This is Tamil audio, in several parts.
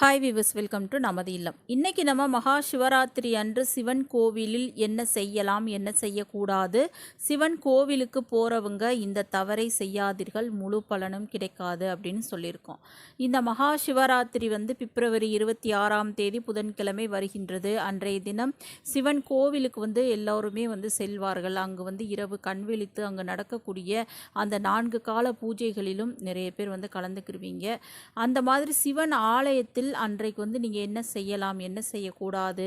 ஹாய் விவஸ் வெல்கம் டு நமது இல்லம். இன்றைக்கி நம்ம மகா சிவராத்திரி அன்று சிவன் கோவிலில் என்ன செய்யலாம் என்ன செய்யக்கூடாது சிவன் கோவிலுக்கு போகிறவங்க இந்த தவறை செய்யாதீர்கள் முழு பலனும் கிடைக்காது அப்படின்னு சொல்லியிருக்கோம். இந்த மகா சிவராத்திரி வந்து பிப்ரவரி இருபத்தி ஆறாம் தேதி புதன்கிழமை வருகின்றது. அன்றைய தினம் சிவன் கோவிலுக்கு வந்து எல்லோருமே வந்து செல்வார்கள். அங்கு வந்து இரவு கண் விழித்து அங்கு நடக்கக்கூடிய அந்த நான்கு கால பூஜைகளிலும் நிறைய பேர் வந்து கலந்துக்கிருவீங்க. அந்த மாதிரி சிவன் ஆலயத்தில் அன்றைக்கு வந்து நீங்கள் என்ன செய்யலாம் என்ன செய்யக்கூடாது?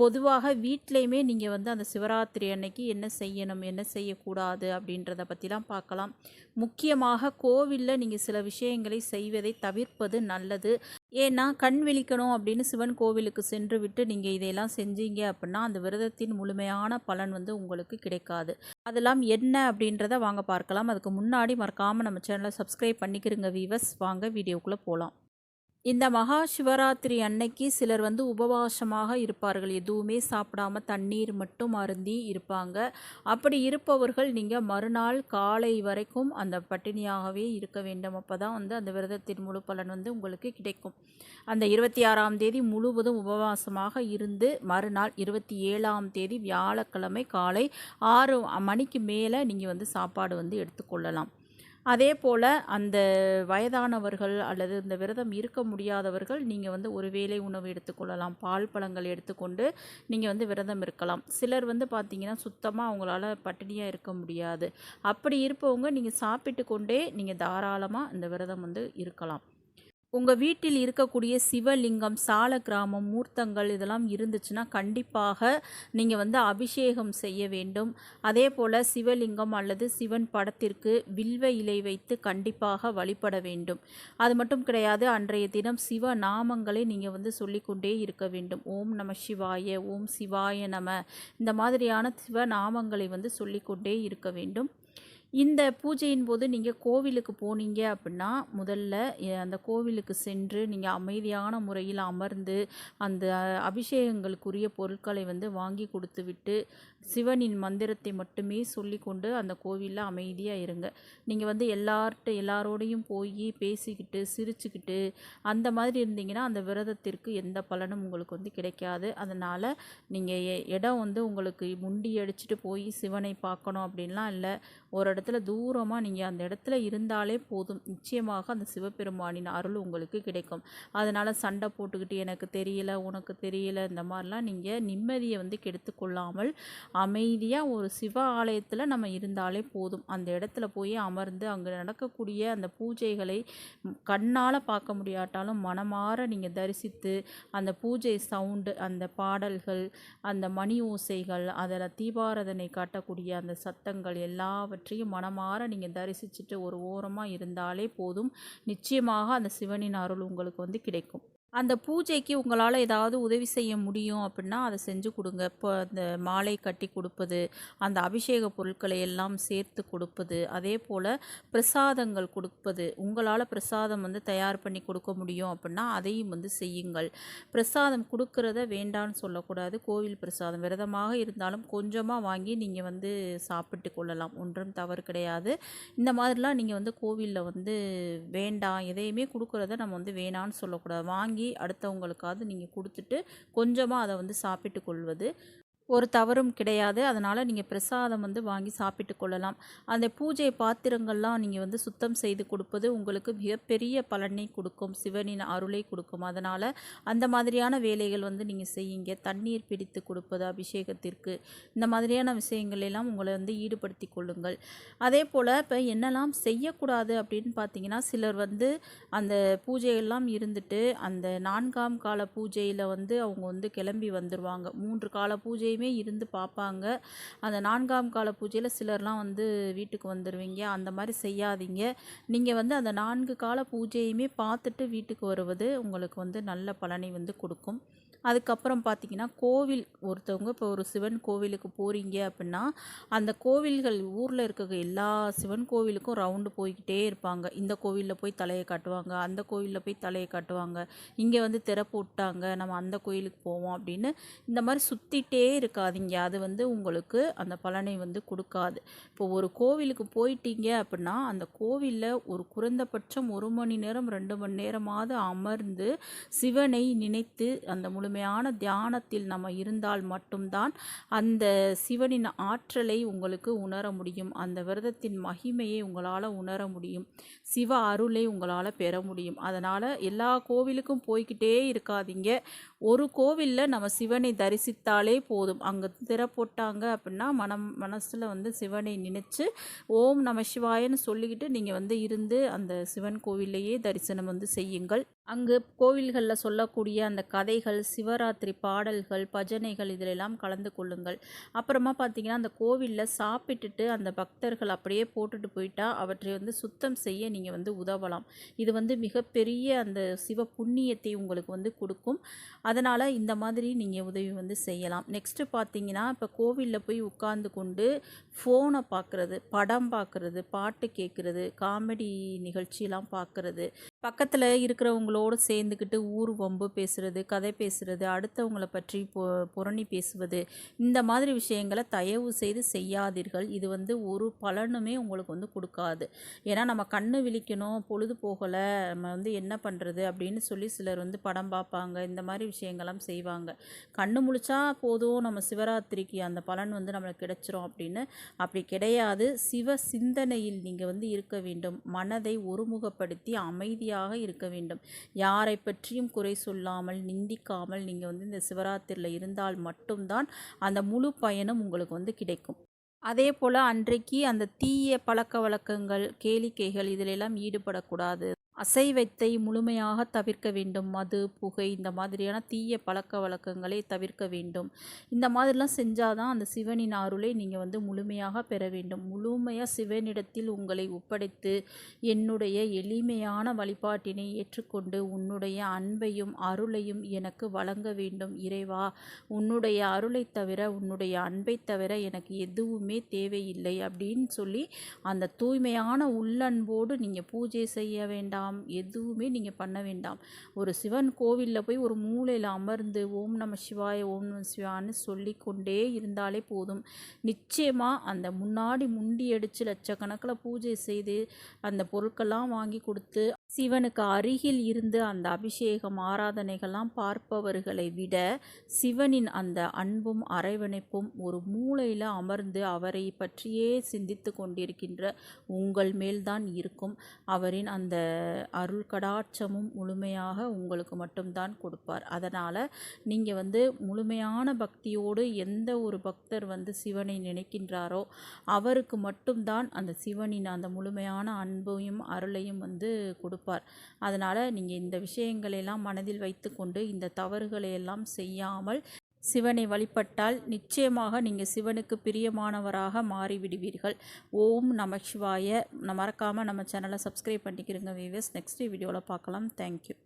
பொதுவாக வீட்லேயுமே நீங்கள் வந்து அந்த சிவராத்திரி அன்னைக்கு என்ன செய்யணும் என்ன செய்யக்கூடாது அப்படின்றத பற்றிலாம் பார்க்கலாம் முக்கியமாக கோவிலில் நீங்கள் சில விஷயங்களை செய்வதை தவிர்ப்பது நல்லது. ஏன்னா கண் விழிக்கணும் அப்படின்னு சிவன் கோவிலுக்கு சென்று விட்டு நீங்கள் இதையெல்லாம் செஞ்சீங்க அப்படின்னா அந்த விரதத்தின் முழுமையான பலன் வந்து உங்களுக்கு கிடைக்காது. அதெல்லாம் என்ன அப்படின்றத வாங்க பார்க்கலாம். அதுக்கு முன்னாடி மறக்காமல் நம்ம சேனலை சப்ஸ்கிரைப் பண்ணிக்கிறங்க வீவர்ஸ் வாங்க வீடியோக்குள்ளே போகலாம் இந்த மகா சிவராத்திரி அன்னைக்கு சிலர் வந்து உபவாசமாக இருப்பார்கள். எதுவுமே சாப்பிடாம தண்ணீர் மட்டும் அருந்தி இருப்பாங்க. அப்படி இருப்பவர்கள் நீங்கள் மறுநாள் காலை வரைக்கும் அந்த பட்டினியாகவே இருக்க வேண்டும். அப்போ தான் வந்து அந்த விரதத்தின் முழு பலன் வந்து உங்களுக்கு கிடைக்கும். அந்த இருபத்தி ஆறாம் தேதி முழுவதும் உபவாசமாக இருந்து மறுநாள் இருபத்தி ஏழாம் தேதி வியாழக்கிழமை காலை ஆறு மணிக்கு மேலே நீங்கள் வந்து சாப்பாடு வந்து எடுத்துக்கொள்ளலாம் அதே போல் அந்த வயதானவர்கள் அல்லது இந்த விரதம் இருக்க முடியாதவர்கள் நீங்கள் வந்து ஒரு வேளை உணவு எடுத்துக்கொள்ளலாம் பால் பழங்கள் எடுத்துக்கொண்டு நீங்கள் வந்து விரதம் இருக்கலாம். சிலர் வந்து பார்த்திங்கன்னா சுத்தமாக அவங்களால பட்டினியாக இருக்க முடியாது. அப்படி இருப்பவங்க நீங்கள் சாப்பிட்டு கொண்டே நீங்கள் தாராளமாக இந்த விரதம் வந்து இருக்கலாம். உங்கள் வீட்டில் இருக்கக்கூடிய சிவலிங்கம் சால கிராமம் மூர்த்தங்கள் இதெல்லாம் இருந்துச்சுன்னா கண்டிப்பாக நீங்கள் வந்து அபிஷேகம் செய்ய வேண்டும். அதே போல் சிவலிங்கம் அல்லது சிவன் படத்திற்கு வில்வ இலை வைத்து கண்டிப்பாக வழிபட வேண்டும். அது மட்டும் கிடையாது அன்றைய தினம் சிவ நாமங்களை நீங்கள் வந்து சொல்லிக்கொண்டே இருக்க வேண்டும். ஓம் நம சிவாய ஓம் சிவாய நம. இந்த மாதிரியான சிவ நாமங்களை வந்து சொல்லிக்கொண்டே இருக்க வேண்டும். இந்த பூஜையின் போது நீங்கள் கோவிலுக்கு போனீங்க அப்படின்னா முதல்ல அந்த கோவிலுக்கு சென்று நீங்கள் அமைதியான முறையில் அமர்ந்து அந்த அபிஷேகங்களுக்குரிய பொருட்களை வந்து வாங்கி கொடுத்து விட்டு சிவனின் மந்திரத்தை மட்டுமே சொல்லி கொண்டு அந்த கோவிலில் அமைதியாக இருங்க. நீங்கள் வந்து எல்லார்ட்ட எல்லாரோடையும் போய் பேசிக்கிட்டு சிரிச்சுக்கிட்டு அந்த மாதிரி இருந்தீங்கன்னா அந்த விரதத்திற்கு எந்த பலனும் உங்களுக்கு வந்து கிடைக்காது. அதனால் நீங்கள் இடம் வந்து உங்களுக்கு முண்டி அடிச்சுட்டு போய் சிவனை பார்க்கணும் அப்படின்லாம் இல்லை. ஒரு இடத்துல தூரமாக நீங்கள் அந்த இடத்துல இருந்தாலே போதும். நிச்சயமாக அந்த சிவபெருமானின் அருள் உங்களுக்கு கிடைக்கும். அதனால் சண்டை போட்டுக்கிட்டு எனக்கு தெரியல உனக்கு தெரியல இந்த மாதிரிலாம் நீங்கள் நிம்மதியை வந்து கெடுத்து கொள்ளாமல் அமைதியாக ஒரு சிவ ஆலயத்தில் நம்ம இருந்தாலே போதும். அந்த இடத்துல போய் அமர்ந்து அங்கே நடக்கக்கூடிய அந்த பூஜைகளை கண்ணால் பார்க்க முடியாட்டாலும் மனமாற நீங்கள் தரிசித்து அந்த பூஜை சவுண்டு அந்த பாடல்கள் அந்த மணி ஓசைகள் அதில் தீபாரதனை காட்டக்கூடிய அந்த சத்தங்கள் எல்லாவற்றையும் மனமாற நீங்கள் தரிசிச்சுட்டு ஒரு ஓரமாக இருந்தாலே போதும். நிச்சயமாக அந்த சிவனின் அருள் உங்களுக்கு வந்து கிடைக்கும். அந்த பூஜைக்கு உங்களால் ஏதாவது உதவி செய்ய முடியும் அப்படின்னா அதை செஞ்சு கொடுங்க. இப்போ அந்த மாலை கட்டி கொடுப்பது அந்த அபிஷேக பொருட்களை எல்லாம் சேர்த்து கொடுப்பது அதே போல் பிரசாதங்கள் கொடுப்பது உங்களால் பிரசாதம் வந்து தயார் பண்ணி கொடுக்க முடியும் அப்படின்னா அதையும் வந்து செய்யுங்கள். பிரசாதம் கொடுக்கறத வேண்டான்னு சொல்லக்கூடாது. கோவில் பிரசாதம் விரதமாக இருந்தாலும் கொஞ்சமாக வாங்கி நீங்கள் வந்து சாப்பிட்டு கொள்ளலாம். ஒன்றும் தவறு கிடையாது. இந்த மாதிரிலாம் நீங்கள் வந்து கோவிலில் வந்து வேண்டாம். எதையுமே கொடுக்குறத நம்ம வந்து வேணான்னு சொல்லக்கூடாது. வாங்கி வாங்கி அடுத்தவங்களுக்காவது நீங்கள் கொடுத்துட்டு கொஞ்சமாக அதை வந்து சாப்பிட்டு கொள்வது ஒரு தவறும் கிடையாது. அதனால் நீங்கள் பிரசாதம் வந்து வாங்கி சாப்பிட்டு கொள்ளலாம். அந்த பூஜை பாத்திரங்கள்லாம் நீங்கள் வந்து சுத்தம் செய்து கொடுப்பது உங்களுக்கு மிகப்பெரிய பலனை கொடுக்கும். சிவனின் அருளை கொடுக்கும். அதனால் அந்த மாதிரியான வேலைகள் வந்து நீங்கள் செய்யுங்க. தண்ணீர் பிடித்து கொடுப்பது அபிஷேகத்திற்கு. இந்த மாதிரியான விஷயங்கள் எல்லாம் உங்களை வந்து ஈடுபடுத்தி கொள்ளுங்கள். அதே போல் இப்போ என்னெல்லாம் செய்யக்கூடாது அப்படின்னு பார்த்தீங்கன்னா சிலர் வந்து அந்த பூஜையெல்லாம் இருந்துட்டு அந்த நான்காம் கால பூஜையில் வந்து அவங்க வந்து கிளம்பி வந்துடுவாங்க மூன்று கால பூஜை வீட்லேயுமே இருந்து பார்ப்பாங்க அந்த நான்காம் கால பூஜையில் சிலர்லாம் வந்து வீட்டுக்கு வந்துடுவீங்க அந்த மாதிரி செய்யாதீங்க. நீங்கள் வந்து அந்த நான்கு கால பூஜையுமே பார்த்துட்டு வீட்டுக்கு வருவது உங்களுக்கு வந்து நல்ல பலனை வந்து கொடுக்கும். அதுக்கப்புறம் பார்த்தீங்கன்னா கோவில் ஒருத்தவங்க இப்போ ஒரு சிவன் கோவிலுக்கு போகிறீங்க அப்படின்னா அந்த கோவில்கள் ஊரில் இருக்க எல்லா சிவன் கோவிலுக்கும் ரவுண்டு போய்கிட்டே இருப்பாங்க. இந்த கோவிலில் போய் தலையை காட்டுவாங்க அந்த கோவிலில் போய் தலையை காட்டுவாங்க. இங்கே வந்து திறப்பு விட்டாங்க நம்ம அந்த கோயிலுக்கு போவோம் அப்படின்னு இந்த மாதிரி சுற்றிட்டே இருக்காதிங்க. அது வந்து உங்களுக்கு அந்த பலனை வந்து கொடுக்காது. இப்போ ஒரு கோவிலுக்கு போயிட்டீங்க அப்படின்னா அந்த கோவிலில் ஒரு குறைந்தபட்சம் ஒரு மணி நேரம் ரெண்டு மணி நேரமாவது அமர்ந்து சிவனை நினைத்து அந்த முழுமையான தியானத்தில் நம்ம இருந்தால் மட்டும்தான் அந்த சிவனின் ஆற்றலை உங்களுக்கு உணர முடியும். அந்த விரதத்தின் மகிமையை உங்களால் உணர முடியும். சிவ அருளை உங்களால் பெற முடியும். அதனால் எல்லா கோவிலுக்கும் போய்கிட்டே இருக்காதீங்க. ஒரு கோவிலில் நம்ம சிவனை தரிசித்தாலே போதும். அங்கே திற போட்டாங்க அப்படின்னா மனம் மனசில் வந்து சிவனை நினச்சி ஓம் நம சிவாயன்னு சொல்லிக்கிட்டு நீங்கள் வந்து இருந்து அந்த சிவன் கோவிலையே தரிசனம் வந்து செய்யுங்கள். அங்கு கோவில்களில் சொல்லக்கூடிய அந்த கதைகள் சிவராத்திரி பாடல்கள் பஜனைகள் இதிலெல்லாம் கலந்து கொள்ளுங்கள். அப்புறமா பார்த்தீங்கன்னா அந்த கோவிலில் சாப்பிட்டுட்டு அந்த பக்தர்கள் அப்படியே போட்டுட்டு போயிட்டா அவற்றை வந்து சுத்தம் செய்ய நீங்கள் வந்து உதவலாம். இது வந்து மிகப்பெரிய அந்த சிவ புண்ணியத்தை உங்களுக்கு வந்து கொடுக்கும். அதனால் இந்த மாதிரி நீங்கள் உதவி வந்து செய்யலாம். நெக்ஸ்ட்டு பார்த்தீங்கன்னா இப்போ கோவிலில் போய் உட்கார்ந்து கொண்டு ஃபோனை பார்க்குறது படம் பார்க்குறது பாட்டு கேட்குறது காமெடி நிகழ்ச்சியெலாம் பார்க்குறது. பக்கத்தில் இருக்கிறவங்களோடு சேர்ந்துக்கிட்டு ஊர் வம்பு பேசுகிறது கதை பேசுகிறது அடுத்தவங்களை பற்றி பொ புரணி பேசுவது இந்த மாதிரி விஷயங்களை தயவு செய்து செய்யாதீர்கள். இது வந்து ஒரு பலனுமே உங்களுக்கு வந்து கொடுக்காது. ஏன்னா நம்ம கண்ணு விழிக்கணும் பொழுது போகலை நம்ம வந்து என்ன பண்ணுறது அப்படின்னு சொல்லி சிலர் வந்து படம் பார்ப்பாங்க இந்த மாதிரி விஷயங்கள்லாம் செய்வாங்க. கண்ணு முழிச்சா போதும் நம்ம சிவராத்திரிக்கு அந்த பலன் வந்து நம்மளுக்கு கிடைச்சிரும் அப்படின்னு. அப்படி கிடையாது. சிவ சிந்தனையில் நீங்கள் வந்து இருக்க வேண்டும். மனதை ஒருமுகப்படுத்தி அமைதியாக இருக்க வேண்டும். யாரை பற்றியும் குறை சொல்லாமல் நிந்திக்காமல் நீங்கள் வந்து இந்த சிவராத்திரியில் இருந்தால் மட்டும்தான் அந்த முழு பயனும் உங்களுக்கு வந்து கிடைக்கும். அதே போல் அன்றைக்கு அந்த தீய பழக்க வழக்கங்கள் கேளிக்கைகள் இதிலெல்லாம் ஈடுபடக்கூடாது. அசைவத்தை முழுமையாக தவிர்க்க வேண்டும். மது புகை இந்த மாதிரியான தீய பழக்க வழக்கங்களை தவிர்க்க வேண்டும். இந்த மாதிரிலாம் செஞ்சால் தான் அந்த சிவனின் அருளை நீங்கள் வந்து முழுமையாக பெற வேண்டும். முழுமையாக சிவனிடத்தில் உங்களை ஒப்படைத்து என்னுடைய எளிமையான வழிபாட்டினை ஏற்றுக்கொண்டு உன்னுடைய அன்பையும் அருளையும் எனக்கு வழங்க வேண்டும். இறைவா உன்னுடைய அருளை தவிர உன்னுடைய அன்பை தவிர எனக்கு எதுவுமே தேவையில்லை அப்படின்னு சொல்லி அந்த தூய்மையான உள்ளன்போடு நீங்கள் பூஜை செய்ய வேண்டாம். வேண்டாம் எதுவுமே நீங்கள் பண்ண வேண்டாம். ஒரு சிவன் கோவிலில் போய் ஒரு மூலையில் அமர்ந்து ஓம் நம சிவாய ஓம் நம சிவான்னு சொல்லி கொண்டே இருந்தாலே போதும். நிச்சயமாக அந்த முன்னாடி முண்டி அடித்து லட்சக்கணக்கில் பூஜை செய்து அந்த பொருட்கள்லாம் வாங்கி கொடுத்து சிவனுக்கு அருகில் இருந்து அந்த அபிஷேகம் ஆராதனைகள்லாம் பார்ப்பவர்களை விட சிவனின் அந்த அன்பும் அரவணைப்பும் ஒரு மூளையில் அமர்ந்து அவரை பற்றியே சிந்தித்து கொண்டிருக்கின்ற உங்கள் மேல்தான் இருக்கும். அவரின் அந்த அருள் கடாட்சமும் முழுமையாக உங்களுக்கு மட்டும்தான் கொடுப்பார். அதனால் நீங்கள் வந்து முழுமையான பக்தியோடு எந்த ஒரு பக்தர் வந்து சிவனை நினைக்கின்றாரோ அவருக்கு மட்டும்தான் அந்த சிவனின் அந்த முழுமையான அன்பையும் அருளையும் வந்து கொடுப்பார். அதனால் நீங்கள் இந்த விஷயங்களெல்லாம் மனதில் வைத்துக்கொண்டு இந்த தவறுகளையெல்லாம் செய்யாமல் சிவனை வழிபட்டால் நிச்சயமாக நீங்கள் சிவனுக்கு பிரியமானவராக மாறிவிடுவீர்கள். ஓம் நம சிவாய மறக்காமல் நம்ம சேனலை சப்ஸ்கிரைப் பண்ணிக்கிறோங்க வீவர்ஸ் நெக்ஸ்ட் வீடியோவில் பார்க்கலாம். தேங்க்யூ